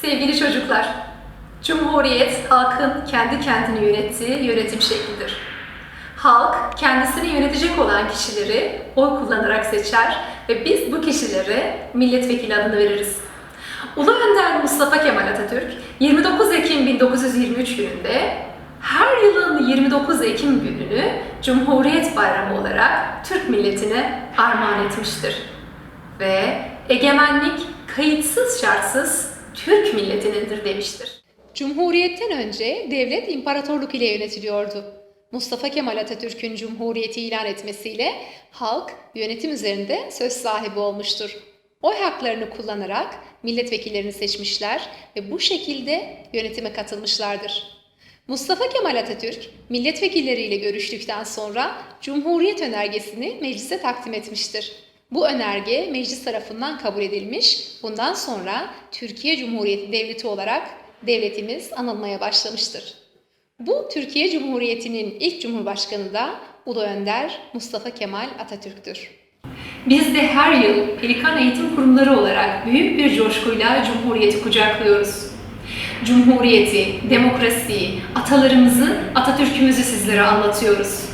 Sevgili çocuklar, Cumhuriyet halkın kendi kendini yönettiği yönetim şeklidir. Halk kendisini yönetecek olan kişileri oy kullanarak seçer ve biz bu kişilere milletvekili adını veririz. Ulu Önder Mustafa Kemal Atatürk 29 Ekim 1923 gününde her yılın 29 Ekim gününü Cumhuriyet Bayramı olarak Türk milletine armağan etmiştir. Ve egemenlik kayıtsız şartsız Türk milletinindir demiştir. Cumhuriyetten önce devlet imparatorluk ile yönetiliyordu. Mustafa Kemal Atatürk'ün Cumhuriyeti ilan etmesiyle halk yönetim üzerinde söz sahibi olmuştur. Oy haklarını kullanarak milletvekillerini seçmişler ve bu şekilde yönetime katılmışlardır. Mustafa Kemal Atatürk milletvekilleriyle görüştükten sonra Cumhuriyet önergesini meclise takdim etmiştir. Bu önerge meclis tarafından kabul edilmiş. Bundan sonra Türkiye Cumhuriyeti Devleti olarak devletimiz anılmaya başlamıştır. Bu Türkiye Cumhuriyeti'nin ilk cumhurbaşkanı da Ulu Önder Mustafa Kemal Atatürk'tür. Biz de her yıl Pelikan Eğitim Kurumları olarak büyük bir coşkuyla Cumhuriyeti kucaklıyoruz. Cumhuriyeti, demokrasiyi, atalarımızı, Atatürk'ümüzü sizlere anlatıyoruz.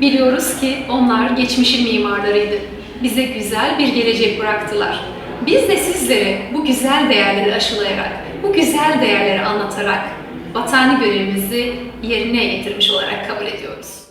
Biliyoruz ki onlar geçmişin mimarlarıydı. Bize güzel bir gelecek bıraktılar. Biz de sizlere bu güzel değerleri aşılayarak, bu güzel değerleri anlatarak vatani görevimizi yerine getirmiş olarak kabul ediyoruz.